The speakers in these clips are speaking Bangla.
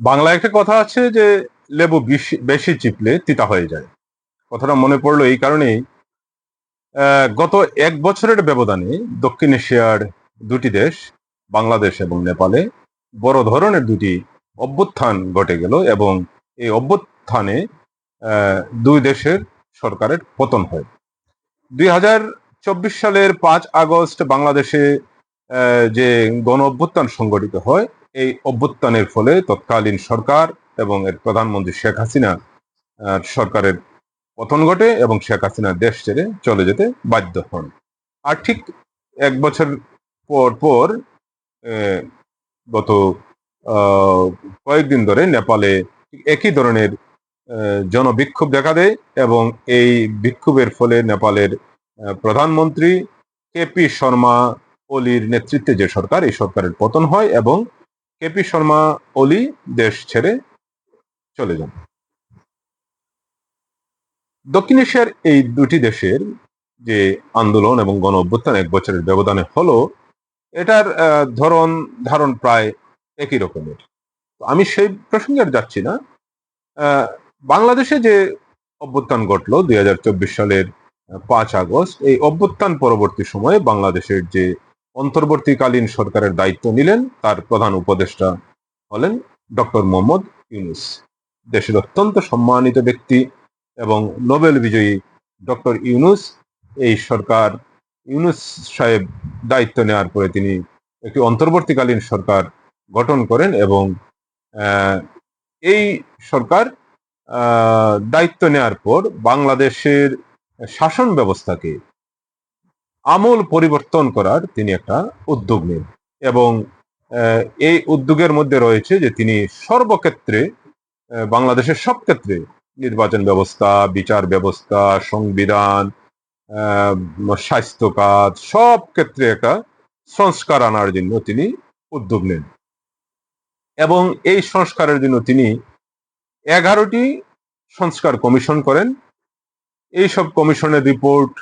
বাংলায় একটা কথা আছে যে, লেবু বেশি চিপলে তিতা হয়ে যায়। কথাটা মনে পড়ল এই কারণেই। গত এক বছরের ব্যবধানে দক্ষিণ এশিয়ার দুটি দেশ, বাংলাদেশ এবং নেপালে, বড় ধরনের দুটি অভ্যুত্থান ঘটে গেল এবং এই অভ্যুত্থানে দুই দেশের সরকারের পতন হয়। দুই হাজার চব্বিশ সালের পাঁচ আগস্ট বাংলাদেশে যে গণ অভ্যুত্থান সংগঠিত হয় এই অভ্যুত্থানের ফলে তৎকালীন সরকার এবং এর প্রধানমন্ত্রী শেখ হাসিনা সরকারের পতন ঘটে এবং শেখ হাসিনা দেশ ছেড়ে চলে যেতে বাধ্য হন। আর ঠিক এক বছর পর পর গত কয়েকদিন ধরে নেপালে একই ধরনের জনবিক্ষোভ দেখা দেয় এবং এই বিক্ষোভের ফলে নেপালের প্রধানমন্ত্রী কেপি শর্মা ওলির নেতৃত্বে যে সরকার, এই সরকারের পতন হয় এবং কেপি শর্মা ওলি দেশ ছেড়ে চলে যান। দক্ষিণ এশিয়ার এই দুটি দেশের যে আন্দোলন এবং গণ অভ্যুত্থান এক বছরের ব্যবধানে হলো, এটার ধরন, ধারণ প্রায় একই রকমের। আমি সেই প্রসঙ্গে আর যাচ্ছি না। বাংলাদেশে যে অভ্যুত্থান ঘটলো দুই সালের পাঁচ আগস্ট, এই অভ্যুত্থান পরবর্তী সময়ে বাংলাদেশের যে অন্তর্বর্তীকালীন সরকারের দায়িত্ব নিলেন, তার প্রধান উপদেষ্টা হলেন ডক্টর মোহাম্মদ ইউনুস। দেশের অত্যন্ত সম্মানিত ব্যক্তি এবং নোবেল বিজয়ী ডক্টর ইউনুস, এই সরকার ইউনুস সাহেব দায়িত্ব নেওয়ার পরে তিনি একটি অন্তর্বর্তীকালীন সরকার গঠন করেন এবং এই সরকার দায়িত্ব নেওয়ার পর বাংলাদেশের শাসন ব্যবস্থাকে আমূল পরিবর্তন করার তিনি একটা উদ্যোগ নেন। এবং এই উদ্যোগের মধ্যে রয়েছে যে তিনি সর্বক্ষেত্রে বাংলাদেশের সব ক্ষেত্রে নির্বাচন ব্যবস্থা, বিচার ব্যবস্থা, সংবিধান স্বাস্থ্য কাজ সব ক্ষেত্রে একটা সংস্কার আনার জন্য তিনি উদ্যোগ নেন। এবং এই সংস্কারের জন্য তিনি এগারোটি সংস্কার কমিশন করেন। এইসব কমিশনের রিপোর্ট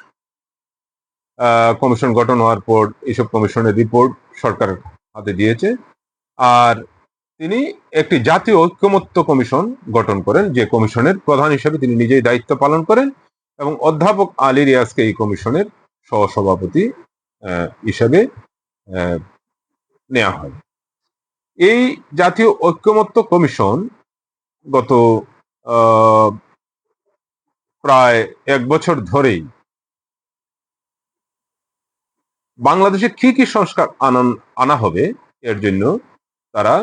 কমিশন গঠন হওয়ার পর এইসব কমিশনের রিপোর্ট সরকার হাতে দিয়েছে। আর তিনি একটি জাতীয় ঐক্যমত্য কমিশন গঠন করেন, যে কমিশনের প্রধান হিসেবে তিনি নিজেই দায়িত্ব পালন করেন এবং অধ্যাপক আলী রিয়াজকে এই কমিশনের সহসভাপতি হিসেবে নেওয়া হয়। এই জাতীয় ঐক্যমত্য কমিশন গত প্রায় এক বছর ধরেই বাংলাদেশে কি কি সংস্কার আনান, আনা হবে এর জন্য তারা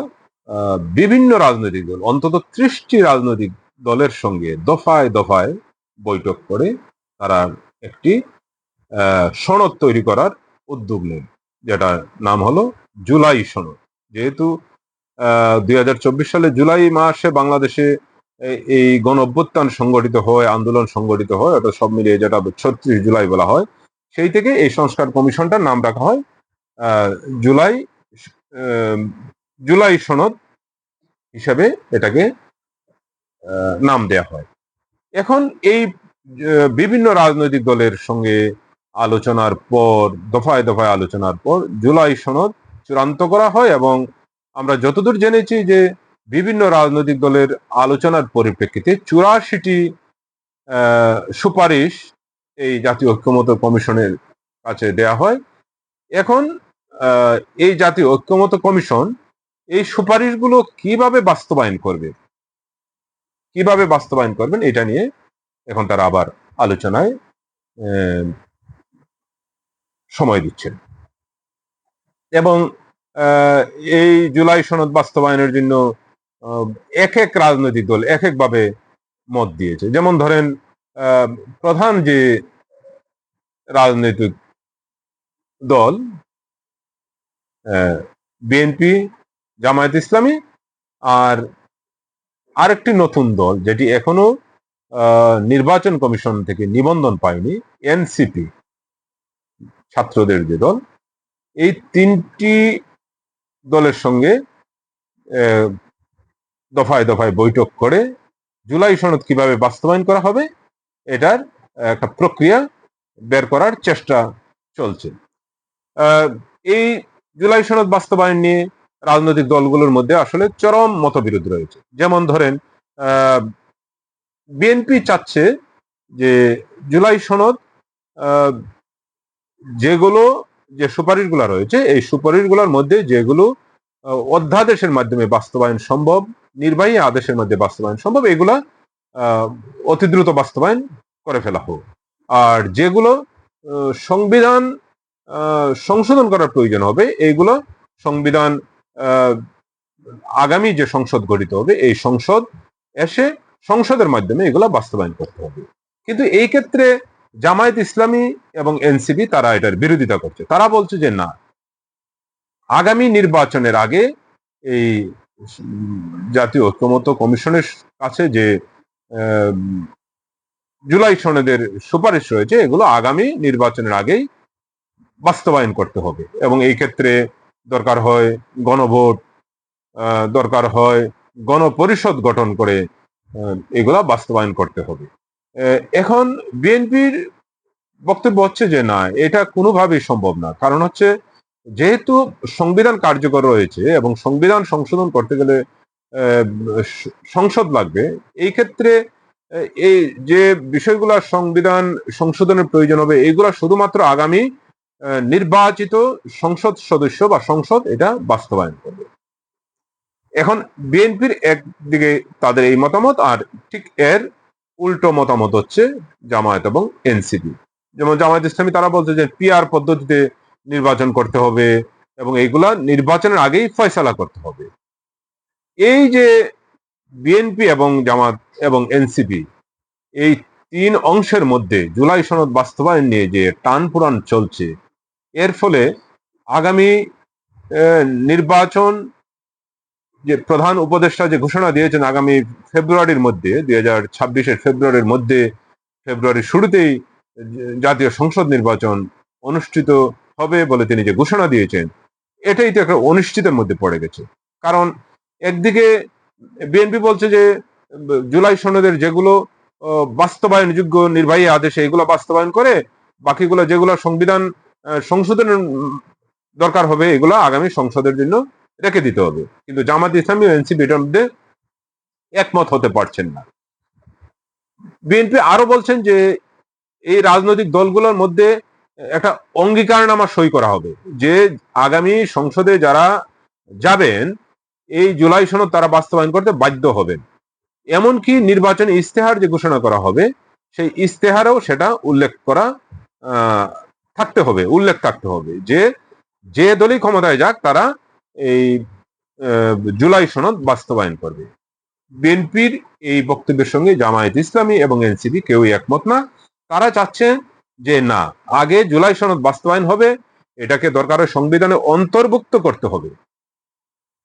বিভিন্ন রাজনৈতিক দল, অন্তত ত্রিশটি রাজনৈতিক দলের সঙ্গে দফায় দফায় বৈঠক করে তারা একটি সনদ তৈরি করার উদ্যোগ নেন যেটার নাম হলো জুলাই সনদ। যেহেতু দুই হাজার চব্বিশ সালে জুলাই মাসে বাংলাদেশে এই- গণ অভ্যুত্থান সংগঠিত হয়, আন্দোলন সংগঠিত হয় ওটা সব মিলিয়ে যেটা ছত্রিশ জুলাই বলা হয় সেই থেকে এই সংস্কার কমিশনটার নাম রাখা হয় জুলাই জুলাই সনদ হিসাবে এটাকে নাম দেয়া হয়। এখন এই বিভিন্ন রাজনৈতিক দলের সঙ্গে আলোচনার পর, দফায় দফায় আলোচনার পর জুলাই সনদ চূড়ান্ত করা হয় এবং আমরা যতদূর জেনেছি যে বিভিন্ন রাজনৈতিক দলের আলোচনার পরিপ্রেক্ষিতে চুরাশিটি সুপারিশ এই জাতীয় ঐক্যমত কমিশনের কাছে দেয়া হয়। এখন এই জাতীয় ঐক্যমত কমিশন এই সুপারিশগুলো কীভাবে বাস্তবায়ন করবে? কীভাবে বাস্তবায়ন করবেন এটা নিয়ে এখন তারা আবার আলোচনায় সময় দিচ্ছেন। এবং এই জুলাই সনদ বাস্তবায়নের জন্য এক এক রাজনৈতিক দল এক একভাবে মত দিয়েছে। যেমন ধরেন প্রধান যে রাজনৈতিক দল বিএনপি জামায়াত ইসলামী আর আরেকটি নতুন দল যেটি এখনও নির্বাচন কমিশন থেকে নিবন্ধন পায়নি এনসিপি ছাত্রদের যে দল, এই তিনটি দলের সঙ্গে দফায় দফায় বৈঠক করে জুলাই সনদ কীভাবে বাস্তবায়ন করা হবে এটার একটা প্রক্রিয়া বের করার চেষ্টা চলছে। এই জুলাই সনদ বাস্তবায়ন নিয়ে রাজনৈতিক দলগুলোর মধ্যে আসলে চরম মতবিরোধ রয়েছে। যেমন ধরেন বিএনপি চাচ্ছে যে জুলাই সনদ যেগুলো, যে সুপারিশগুলো রয়েছে, এই সুপারিশগুলোর মধ্যে যেগুলো অধ্যাদেশের মাধ্যমে বাস্তবায়ন সম্ভব, নির্বাহী আদেশের মধ্যে বাস্তবায়ন সম্ভব, এগুলা অতি দ্রুত বাস্তবায়ন করে ফেলা হোক। আর যেগুলো সংবিধান সংশোধন করার প্রয়োজন হবে, এইগুলো সংবিধান আগামী যে সংসদ গঠিত হবে, এই সংসদ এসে সংসদের মাধ্যমে এগুলো বাস্তবায়ন করতে হবে। কিন্তু এই ক্ষেত্রে জামায়াত ইসলামী এবং এনসিপি তারা এটার বিরোধিতা করছে। তারা বলছে যে না, আগামী নির্বাচনের আগে এই জাতীয় ঐক্যমত্য কমিশনের কাছে যে জুলাই সনদের সুপারিশ রয়েছে। এগুলো আগামী নির্বাচনের আগেই বাস্তবায়ন করতে হবে এবং এই ক্ষেত্রে দরকার হয় গণভোট দরকার হয় গণপরিষদ গঠন করে এগুলা বাস্তবায়ন করতে হবে। এখন বিএনপির বক্তব্য হচ্ছে যে, না, এটা কোনোভাবেই সম্ভব না। কারণ হচ্ছে, যেহেতু সংবিধান কার্যকর রয়েছে এবং সংবিধান সংশোধন করতে গেলে সংসদ লাগবে। এই ক্ষেত্রে এই যে বিষয়গুলো সংবিধান সংশোধনের প্রয়োজন হবে, এইগুলা শুধুমাত্র আগামী নির্বাচিত সংসদ সদস্য বা সংসদ এটা বাস্তবায়ন করবে। এখন বিএনপির একদিকে তাদের এই মতামত, আর ঠিক এর উল্টো মতামত হচ্ছে জামায়াত এবং এনসিপি। যেমন জামায়াত ইসলামী, তারা বলছে যে পিআর পদ্ধতিতে নির্বাচন করতে হবে এবং এইগুলা নির্বাচনের আগেই ফয়সালা করতে হবে। এই যে বিএনপি এবং জামাত এবং এনসিপি এই তিন অংশের মধ্যে জুলাই সনদ বাস্তবায়ন নিয়ে যে টান পুরান চলছে, এর ফলে আগামী নির্বাচন যে প্রধান উপদেষ্টা যে ঘোষণা দিয়েছেন আগামী ফেব্রুয়ারির মধ্যে, দুই হাজার ছাব্বিশের ফেব্রুয়ারির মধ্যে ফেব্রুয়ারির শুরুতেই জাতীয় সংসদ নির্বাচন অনুষ্ঠিত হবে বলে তিনি যে ঘোষণা দিয়েছেন, এটাই তো একটা অনিশ্চিতের মধ্যে পড়ে গেছে। কারণ একদিকে বিএনপি বলছে যে, জুলাই সনদের যেগুলো বাস্তবায়নযোগ্য নির্বাহী আদেশে এগুলো বাস্তবায়ন করে, বাকিগুলো যেগুলো সংবিধান সংশোধনের দরকার হবে, এগুলো আগামী সংসদের জন্য রেখে দিতে হবে। কিন্তু জামাত ইসলামী ও এনসিপি এটার মধ্যে একমত হতে পারছেন না। বিএনপি আরও বলছেন যে, এই রাজনৈতিক দলগুলোর মধ্যে একটা অঙ্গীকারনামা সই করা হবে। যে আগামী সংসদে যারা যাবেন এই জুলাই সনদ তারা বাস্তবায়ন করতে বাধ্য হবেন। এমনকি নির্বাচন ইস্তেহার যে ঘোষণা করা হবে, সেই ইস্তেহারেও সেটা উল্লেখ করা থাকতে হবে, উল্লেখ থাকতে হবে যে যে দলই ক্ষমতায় যাক, তারা এই জুলাই সনদ বাস্তবায়ন করবে। বিএনপির এই বক্তব্যের সঙ্গে জামায়াত ইসলামী এবং এনসিপি কেউই একমত না। তারা চাচ্ছেন যে না, আগে জুলাই সনদ বাস্তবায়ন হবে, এটাকে দরকারে সংবিধানে অন্তর্ভুক্ত করতে হবে।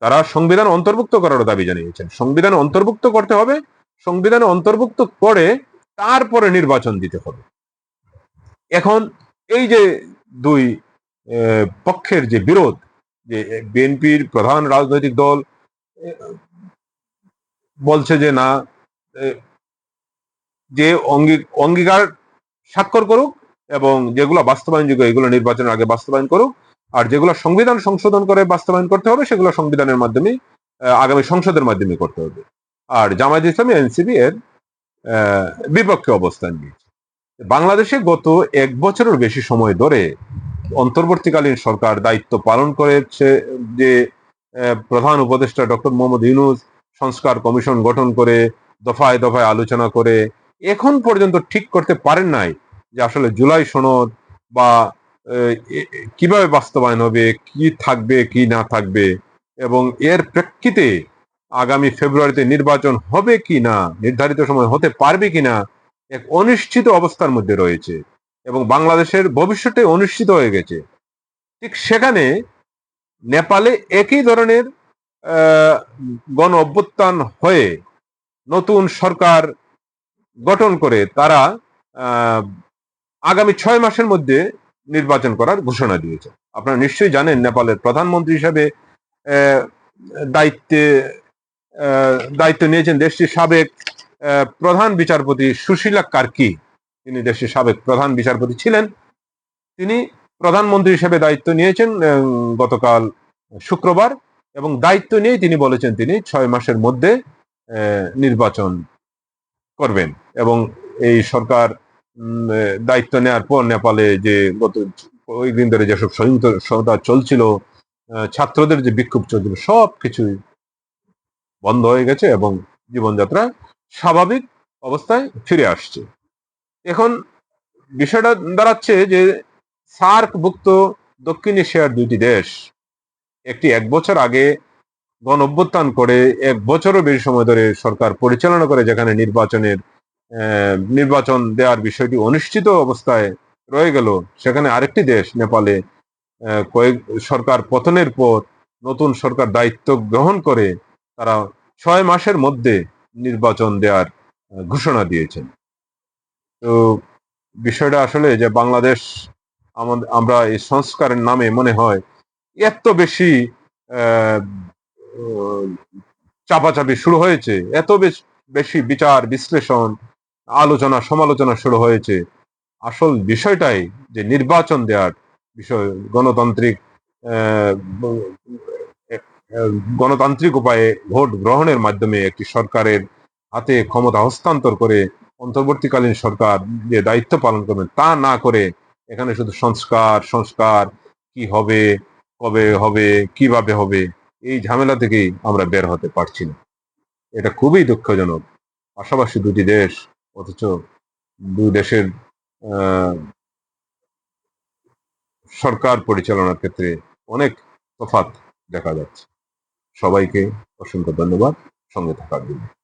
তারা সংবিধান অন্তর্ভুক্ত করার দাবি জানিয়েছেন। সংবিধান অন্তর্ভুক্ত করতে হবে, সংবিধানে অন্তর্ভুক্ত করে তারপরে নির্বাচন দিতে হবে। এখন এই যে দুই পক্ষের যে বিরোধ, যে বিএনপির প্রধান রাজনৈতিক দল বলছে যে না যে অঙ্গী- অঙ্গীকার স্বাক্ষর করুক এবং যেগুলো বাস্তবায়নযোগ্য এগুলো নির্বাচনের আগে বাস্তবায়ন করুক আর যেগুলো সংবিধান সংশোধন করে বাস্তবায়ন করতে হবে, সেগুলো সংবিধানের মাধ্যমে আগামী সংসদের মাধ্যমে করতে হবে। আর জামায়াত ইসলামী এনসিবি এর বিপক্ষে অবস্থান নিয়েছে। বাংলাদেশে গত এক বছরের বেশি সময় ধরে অন্তর্বর্তীকালীন সরকার দায়িত্ব পালন করেছে যে প্রধান উপদেষ্টা ডক্টর মোহাম্মদ ইউনুস সংস্কার কমিশন গঠন করে দফায় দফায় আলোচনা করে, এখন পর্যন্ত ঠিক করতে পারেন নাই যে আসলে জুলাই সনদ বা কীভাবে বাস্তবায়ন হবে? কি থাকবে, কি না থাকবে? এবং এর প্রেক্ষিতে আগামী ফেব্রুয়ারিতে নির্বাচন হবে কি না, নির্ধারিত সময় হতে পারবে কিনা এক অনিশ্চিত অবস্থার মধ্যে রয়েছে। এবং বাংলাদেশের ভবিষ্যতে অনিশ্চিত হয়ে গেছে। ঠিক সেখানে নেপালে একই ধরনের গণ অভ্যুত্থান হয়ে নতুন সরকার গঠন করে তারা আগামী ছয় মাসের মধ্যে নির্বাচন করার ঘোষণা দিয়েছে। আপনারা নিশ্চয়ই জানেন নেপালের প্রধানমন্ত্রী হিসাবে দায়িত্বে দায়িত্ব নিয়েছেন দেশটির সাবেক প্রধান বিচারপতি সুশীলা কার্কি। তিনি দেশটির সাবেক প্রধান বিচারপতি ছিলেন। তিনি প্রধানমন্ত্রী হিসেবে দায়িত্ব নিয়েছেন গতকাল শুক্রবার এবং দায়িত্ব নিয়েই তিনি বলেছেন তিনি ছয় মাসের মধ্যে নির্বাচন করবেন এবং এই সরকার দায়িত্ব নেওয়ার পর নেপালে যে গত ওই দিন ধরে যেসব সহিংসতা চলছিল ছাত্রদের যে বিক্ষোভ চলছিল, সব কিছুই বন্ধ হয়ে গেছে এবং জীবনযাত্রা স্বাভাবিক অবস্থায় ফিরে আসছে। এখন বিষয়টা দাঁড়াচ্ছে যে সার্কভুক্ত দক্ষিণ এশিয়ার দুইটি দেশ একটি এক বছর আগে গণ করে, এক বছরও বেশি সময় ধরে সরকার পরিচালনা করে, যেখানে নির্বাচনের নির্বাচন দেওয়ার বিষয়টি অনিশ্চিত অবস্থায় রয়ে গেল। সেখানে আরেকটি দেশ, নেপালে কয়েক সরকার পতনের পর নতুন সরকার দায়িত্ব গ্রহণ করে তারা ছয় মাসের মধ্যে নির্বাচন দেওয়ার ঘোষণা দিয়েছেন। তো বিষয়টা আসলে যে বাংলাদেশ আমরা এই সংস্কারের নামে মনে হয় এত বেশি চাপাচাপি শুরু হয়েছে, এত বেশি বিচার, বিশ্লেষণ আলোচনা, সমালোচনা শুরু হয়েছে। আসল বিষয়টাই যে নির্বাচন দেওয়ার বিষয়, গণতান্ত্রিক গণতান্ত্রিক উপায়ে ভোট গ্রহণের মাধ্যমে একটি সরকারের হাতে ক্ষমতা হস্তান্তর করে অন্তর্বর্তীকালীন সরকার যে দায়িত্ব পালন করবে তা না করে এখানে শুধু সংস্কার সংস্কার, কি হবে, কবে হবে, কীভাবে হবে, এই ঝামেলা থেকেই আমরা বের হতে পারছি না। এটা খুবই দুঃখজনক। পাশাপাশি দুটি দেশ অথচ দুই দেশের সরকার পরিচালনার ক্ষেত্রে অনেক তফাত দেখা যাচ্ছে। সবাইকে অসংখ্য ধন্যবাদ। সঙ্গে থাকার জন্য।